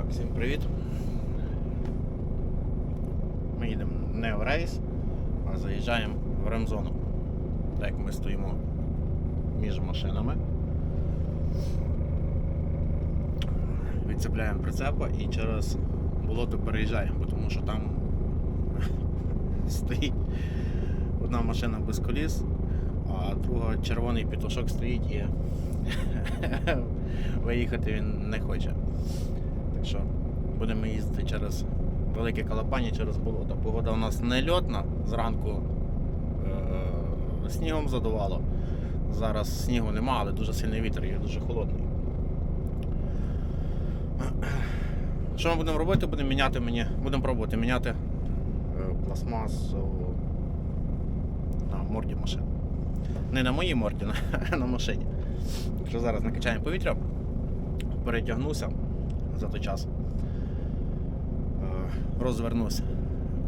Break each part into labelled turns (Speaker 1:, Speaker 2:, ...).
Speaker 1: Так, всім привіт. Ми їдемо не в рейс, а заїжджаємо в ремзону. Так як ми стоїмо між машинами. Відцепляємо прицепа і через болото переїжджаємо, тому що там стоїть одна машина без коліс, а друга червоний пітушок стоїть і виїхати він не хоче. Що будемо їздити через велике Калапані, через болото. Погода у нас не льотна, зранку е- снігом задувало. Зараз снігу нема, але дуже сильний вітер є, дуже холодний. Що ми будемо робити? Будемо міняти мені, будемо пробувати міняти е, пластмасу на морді машини. Не на моїй морді, на, на машині. Якщо зараз накачаємо повітря, перетягнуся за той час. Е, Розвернусь,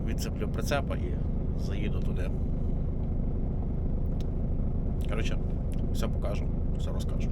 Speaker 1: відцеплю прицепа і заїду туди. Коротше, все покажу, все розкажу.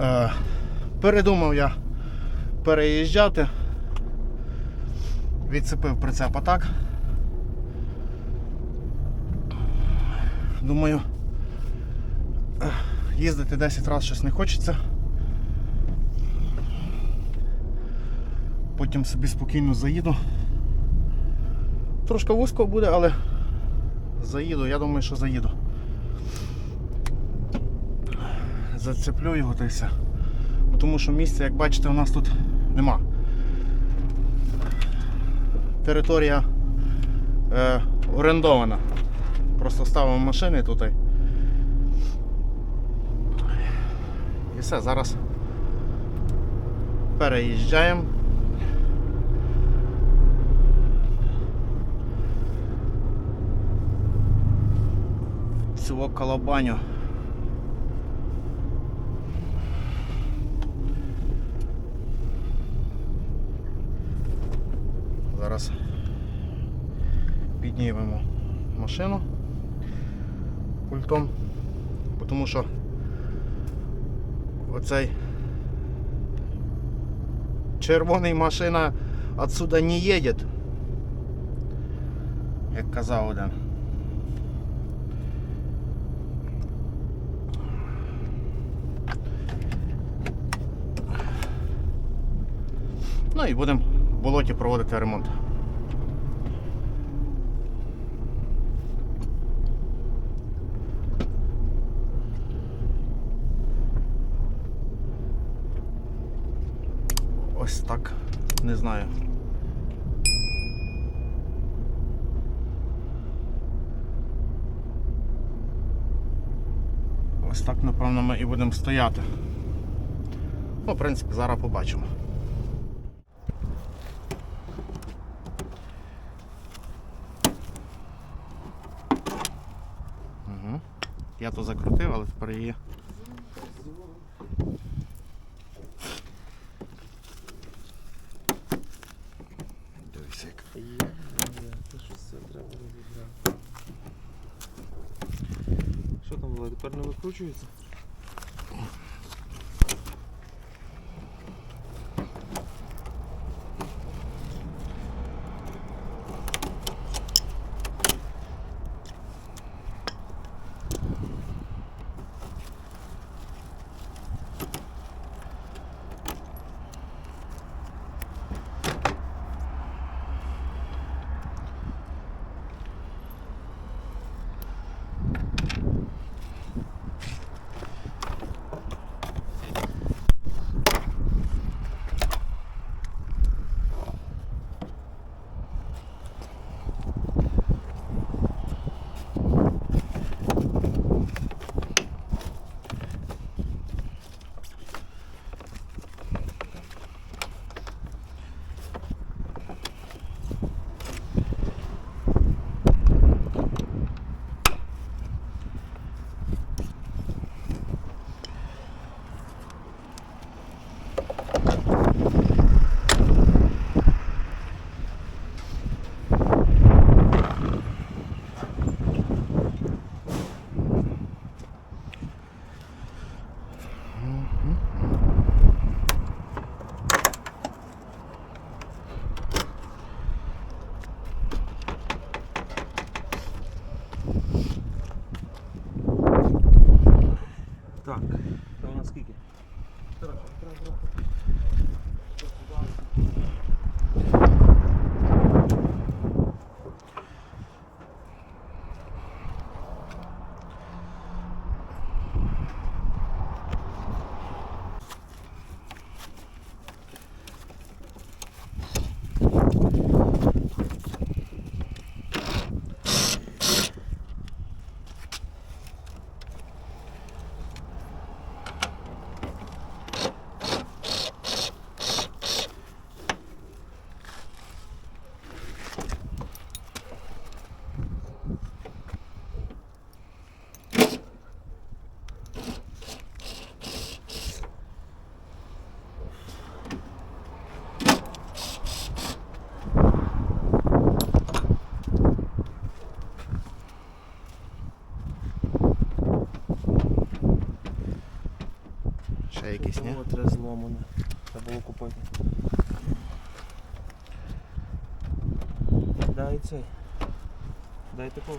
Speaker 1: Е, передумав я переїжджати. Відцепив прицепа так. Думаю, їздити 10 разів щось не хочеться. Потім собі спокійно заїду. Трошки вузько буде, але заїду, я думаю, що заїду. Зацеплю його та й все. Тому що місця, як бачите, у нас тут нема. Територія е, орендована. Просто ставимо машини тут. І все, зараз переїжджаємо. Цього колобаню. Зараз піднімемо машину пультом, тому що оцей червоний машина отсюда не їде, як казав один. Ну і будемо в болоті проводити ремонт. Ось так, не знаю. Ось так, напевно, ми і будемо стояти. Ну, в принципі, зараз побачимо. Угу. Я то закрутив, але тепер її.
Speaker 2: Це щось це треба розібрати. Що там було? Тепер не викручується? Дай такого.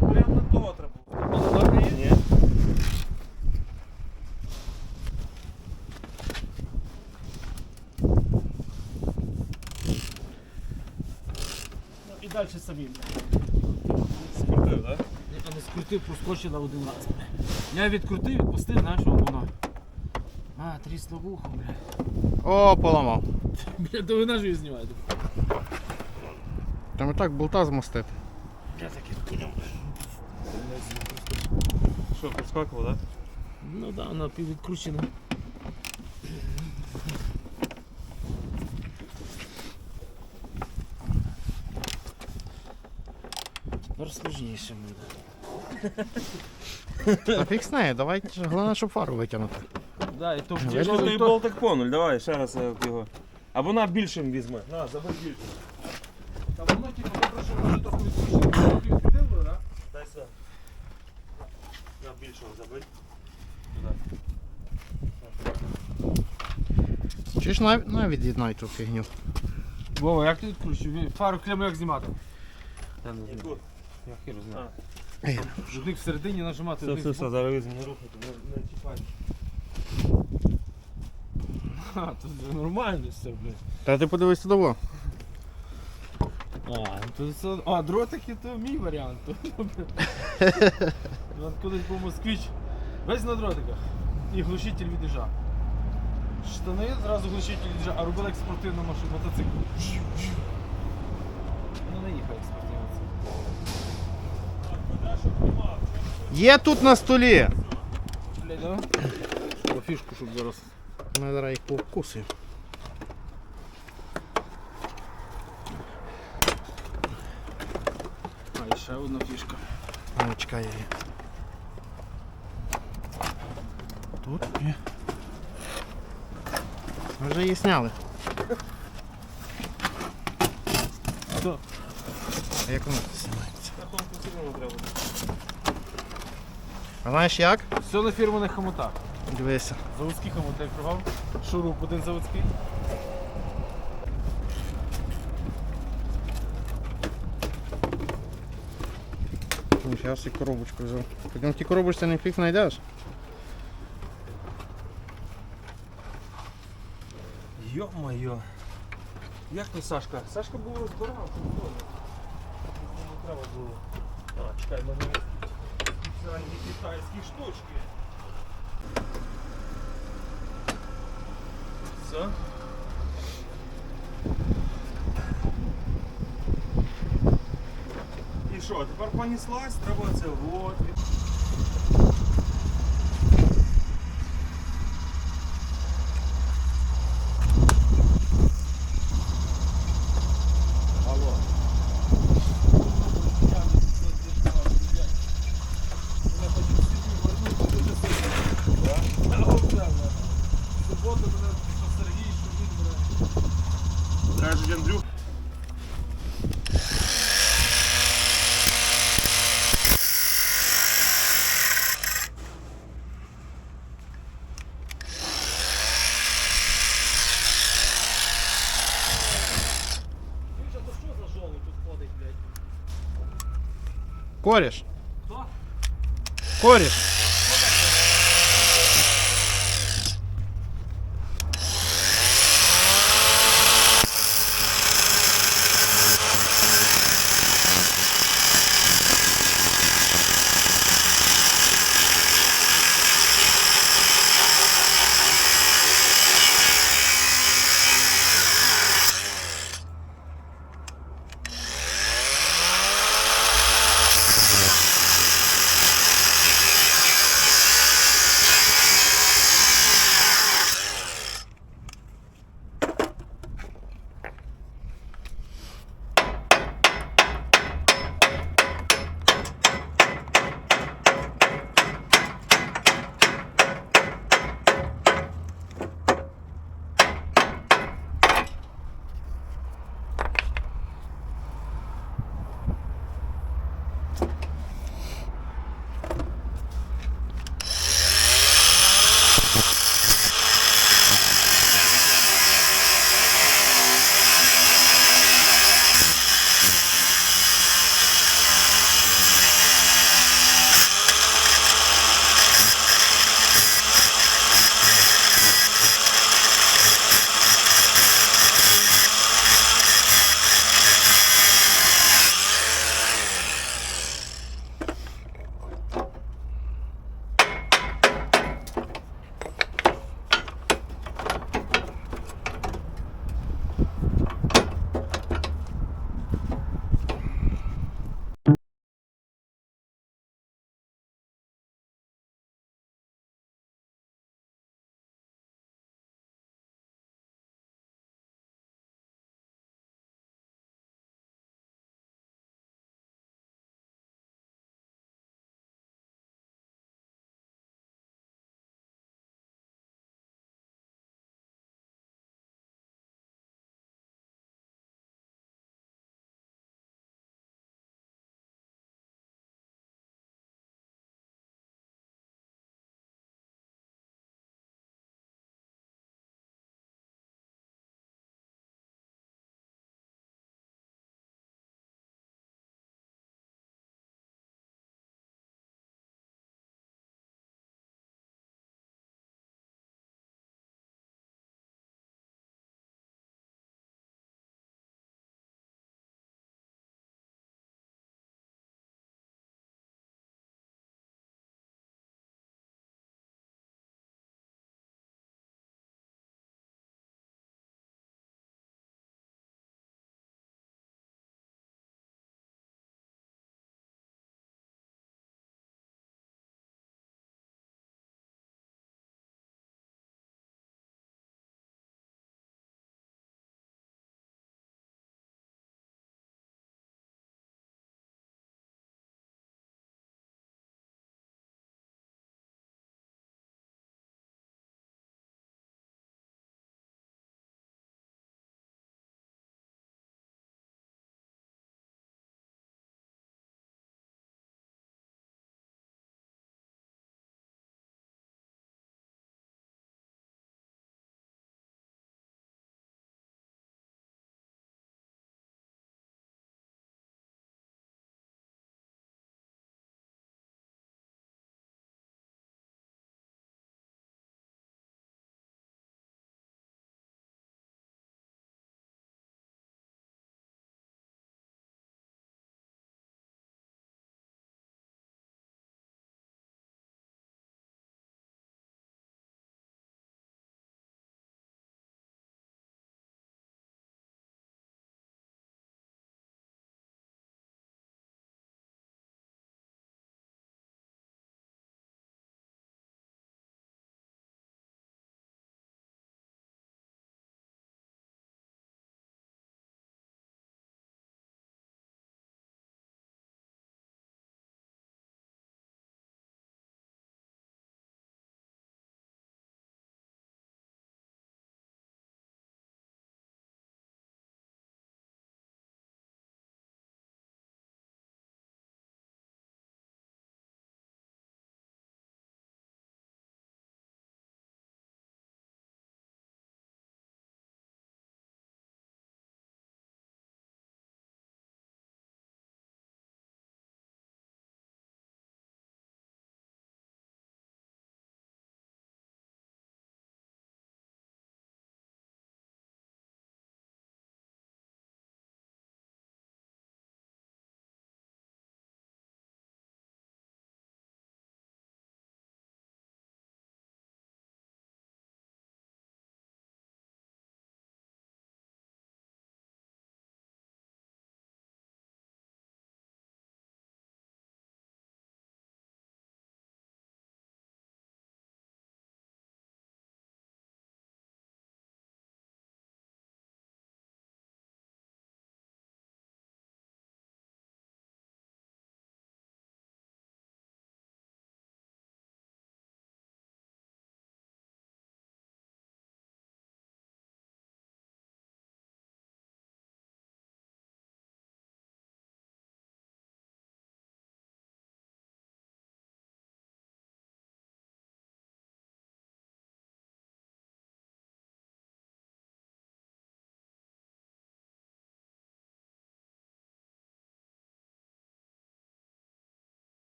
Speaker 2: Прям на того треба. Ні.
Speaker 3: І далі самі.
Speaker 2: Скрутив, так?
Speaker 3: Я не скрутив, проскочила один раз. Я відкрутив, відпустив, знаєш, воно. А, трісло вухо, бля.
Speaker 1: О, поламав.
Speaker 3: Бля, то ви ножі знімаєте.
Speaker 1: Там і так болта змостити.
Speaker 3: Я таке поняв.
Speaker 2: Що, проскакував, так?
Speaker 3: Ну да, вона піввідкручена. Розсложніше буде.
Speaker 1: Та фіг з нею, давайте ж, головне, щоб фару витягнути.
Speaker 3: Да, і то
Speaker 1: Я
Speaker 2: Чи
Speaker 1: ж
Speaker 2: той
Speaker 3: то-
Speaker 2: болтик понуль, давай ще раз я його. Або на більшим візьме. На, забий більшим.
Speaker 3: Та воно типу добре, що може трохи відкручено. Відкрутило, да?
Speaker 2: Дай сюди. На більшого забий.
Speaker 1: Чи ж навіть, навіть від'єднай ту фігню.
Speaker 3: Вова, як ти відкручуєш? Фару клему як знімати?
Speaker 2: Я не знаю.
Speaker 3: Я хір знаю. Всередині нажимати.
Speaker 2: Все, все, все, зараз візьму не рухати, не, не чіпай.
Speaker 3: А, тут нормально все, блядь.
Speaker 1: Та ти подивись туди.
Speaker 3: А, то це... а, дротики то мій варіант. Вон кудись був москвич. Весь на дротиках. І глушитель від їжа. Штани зразу глушитель від їжа, а робили як спортивна машина, мотоцикл. Ну не їхав як спортивна.
Speaker 1: Є тут на столі.
Speaker 3: Блядь, да? Фішку, щоб зараз.
Speaker 1: Ми зараз їх повкусимо.
Speaker 3: А, і ще одна фішка.
Speaker 1: Ну, чекай її. Тут? Ні. Ми вже її сняли.
Speaker 3: Що?
Speaker 1: А як воно тут знімається? А знаєш як?
Speaker 3: Все на фірманих хомутах.
Speaker 1: Дивися.
Speaker 3: Заводський хомут як пригав. Шуруп один заводський.
Speaker 1: Ну, Зараз і коробочку взяв. Потім в тій коробочці не фіг знайдеш.
Speaker 2: Йо-моє. Як ти Сашка? Сашка був розбирав. Не треба було. А, чекай, в мене є спеціальні китайські штучки. Все. І що, тепер понеслась, треба це вот.
Speaker 1: Коріш.
Speaker 3: Хто?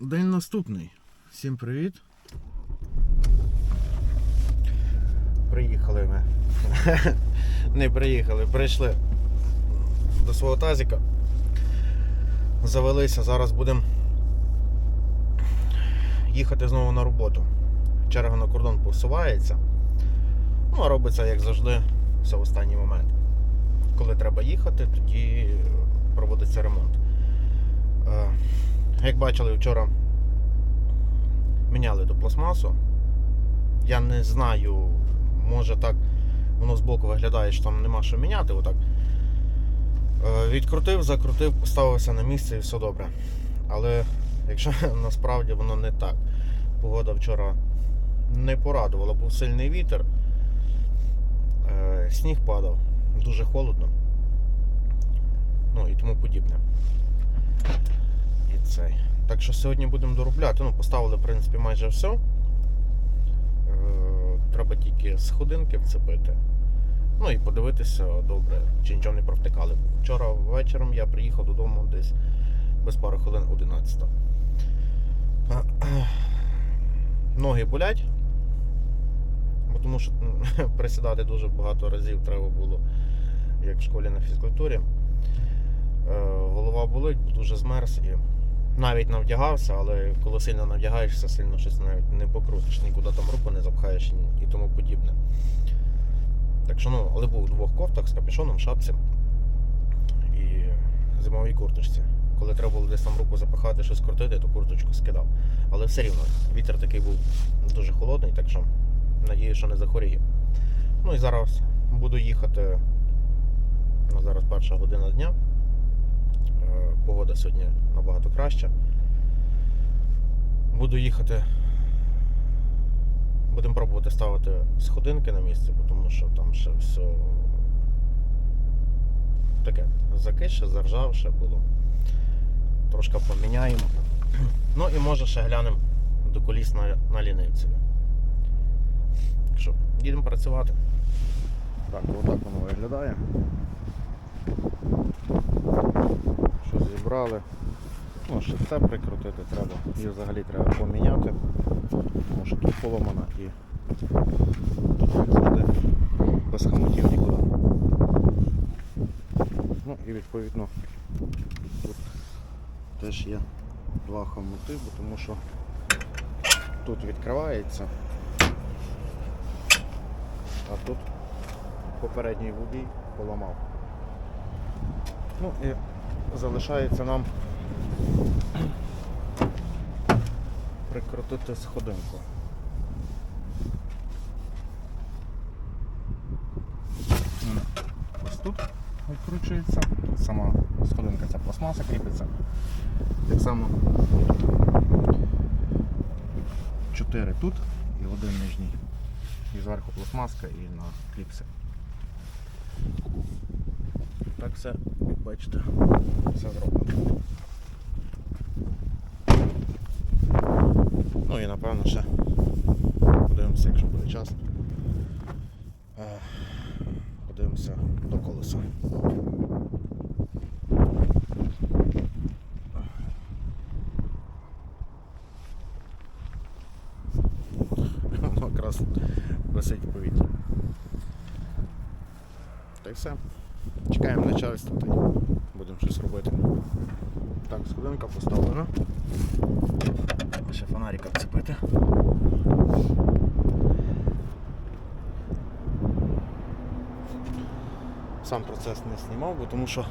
Speaker 1: День наступний. Всім привіт. Приїхали ми. Не приїхали, прийшли до свого тазика. Завелися, зараз будемо їхати знову на роботу. Черга на кордон посувається. Ну, а робиться, як завжди, все в останній момент. Коли треба їхати, тоді проводиться ремонт. Як бачили, вчора міняли до пластмасу. Я не знаю, може так воно збоку виглядає, що там нема що міняти. Отак. Е, Відкрутив, закрутив, поставився на місце і все добре. Але якщо насправді воно не так. Погода вчора не порадувала, був сильний вітер, е, сніг падав, дуже холодно. Ну і тому подібне. Цей. Так що сьогодні будемо доробляти. Ну, поставили, в принципі, майже все. Е, Треба тільки сходинки вцепити. Ну і подивитися добре, чи нічого не провтикали. Вчора вечором я приїхав додому десь без пари хвилин 11. Ноги болять, бо тому що присідати дуже багато разів треба було, як в школі на фізкультурі. Е, Голова болить, бо дуже змерз і навіть навдягався, але коли сильно навдягаєшся, сильно щось навіть не покрутиш, нікуди там руку не запхаєш і- тому подібне. Так що, ну, але був у двох кофтах з капюшоном, шапці і зимовій курточці. Коли треба було десь там руку запихати, щось крутити, то курточку скидав. Але все рівно, вітер такий був дуже холодний, так що надію, що не захворію. Ну і зараз буду їхати. Ну, зараз перша година дня. Е, Погода сьогодні набагато краща. Буду їхати. Будемо пробувати ставити сходинки на місце, тому що там ще все таке закише, заржавше було. Трошки поміняємо. Ну і може ще глянемо до коліс на, на лінивці. Що, їдемо працювати. Так, отак воно виглядає. Що зібрали. Ну, це прикрутити треба. Її взагалі треба поміняти. Тому що тут поломана і тут завжди без хамотів нікуди. Ну і відповідно тут теж є два хомути, бо тому що тут відкривається, а тут попередній водій поламав. Ну і залишається нам прикрутити сходинку. Ось тут відкручується, сама сходинка ця пластмаса кріпиться. Так само 4 тут і один нижній. І зверху пластмаска і на кліпси. Так все, бачите, все зроблено. Ну і напевно ще подивимося, якщо буде час. Е, Подивимося до колеса. Воно висить в повітрі. Та й все. Чекаємо начальства, тоді будемо щось робити. Так, сходинка поставлена. Ще фонарика вцепити. Сам процес не знімав, бо тому що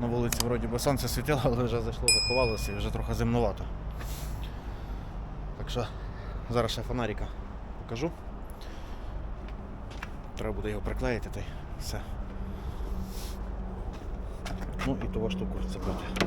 Speaker 1: на вулиці вроді би сонце світило, але вже зайшло, заховалося і вже трохи зимнувато. Так що зараз ще фонарика покажу. Треба буде його приклеїти та й все. Ну і того штуку вцепити.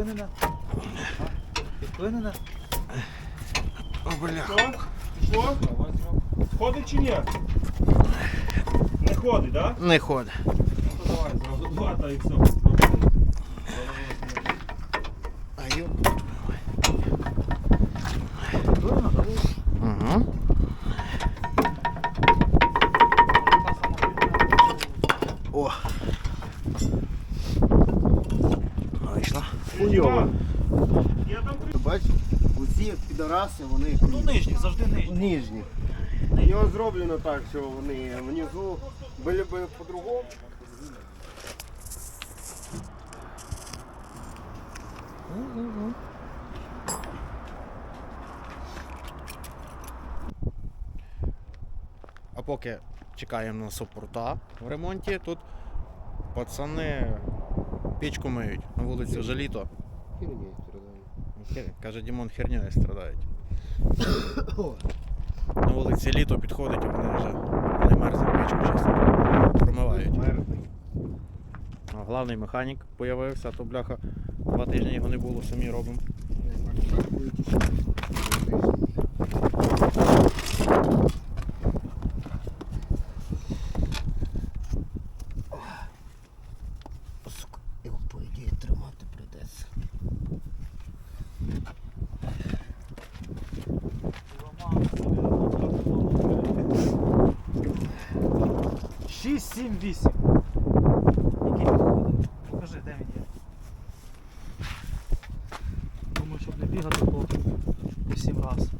Speaker 2: Підклинена? Підклинена?
Speaker 1: О, бля.
Speaker 2: Що? Пішло? Ходить чи ні? Не ходить, так? Да?
Speaker 1: Не ходить.
Speaker 2: Ну то давай зразу два та і все.
Speaker 1: А ю.
Speaker 2: Підклинена, так?
Speaker 1: Угу. О. Вийшла.
Speaker 2: Хуйово. Я там при...
Speaker 4: Бач, усі підараси, вони
Speaker 2: Ну нижні, завжди нижні.
Speaker 4: ніжні. Його зроблено так, що вони внизу були б по-другому.
Speaker 1: А поки чекаємо на супорта в ремонті, тут пацани пічку миють на вулиці вже літо.
Speaker 4: Херня страдає.
Speaker 1: Хер- Каже Дімон, херньою страдають. На вулиці літо підходить, і вони вже не мерзнуть печку часто промивають. А Главний механік з'явився, а то бляха два тижні його не було, самі робимо.
Speaker 2: 6, 7, 8. Який підходить? Покажи, де він є. Думаю, щоб не бігати по
Speaker 5: 8 разів.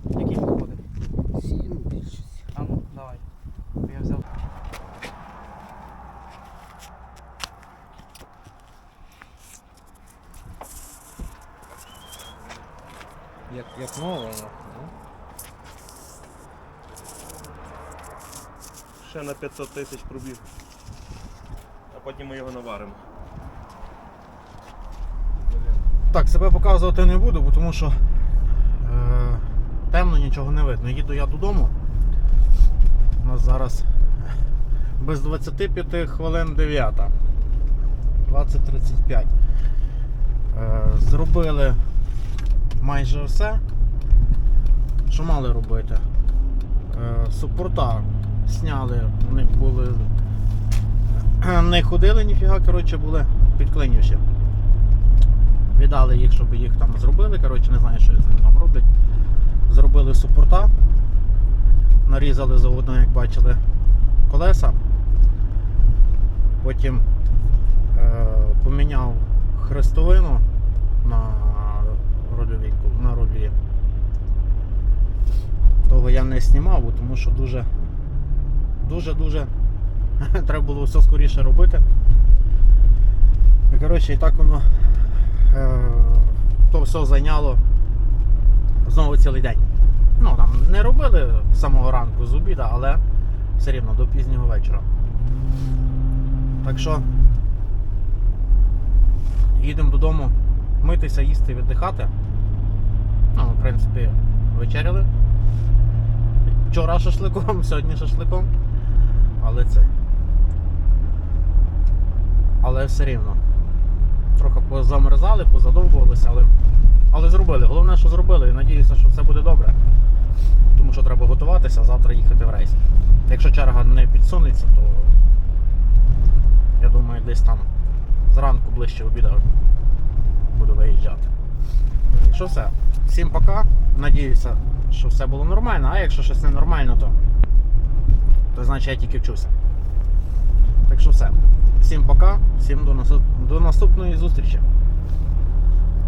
Speaker 5: 500 тисяч пробіг. А потім ми його наваримо.
Speaker 1: Так, себе показувати не буду, бо тому що е, темно, нічого не видно. Їду я додому. У нас зараз без 25 хвилин 9. 20.35. Е, зробили майже все, що мали робити. Е, супорта сняли, вони були. Не ходили ніфіга, коротше, були підклинівші. Віддали їх, щоб їх там зробили. Коротше, не знаю, що з ним там роблять. Зробили супорта, нарізали заодно, як бачили, колеса. Потім е, поміняв хрестовину на рольовій, на рулі. Того я не знімав, тому що дуже дуже-дуже треба було все скоріше робити. І коротше, і так воно е, то все зайняло знову цілий день. Ну, там не робили з самого ранку з обіда, але все рівно до пізнього вечора. Так що їдемо додому митися, їсти, віддихати. Ну, в принципі, вечеряли. Вчора шашликом, сьогодні шашликом. Але це. Але все рівно трохи позамерзали, позадовбувалися, але, але зробили. Головне, що зробили, і надіюся, що все буде добре. Тому що треба готуватися, завтра їхати в рейс. Якщо черга не підсунеться, то я думаю, десь там зранку ближче обіду буду виїжджати. Якщо все. Всім пока. Надіюся, що все було нормально, а якщо щось ненормально, то, то значить я тільки вчуся. Так що все. Всім пока, всім до, наступної зустрічі.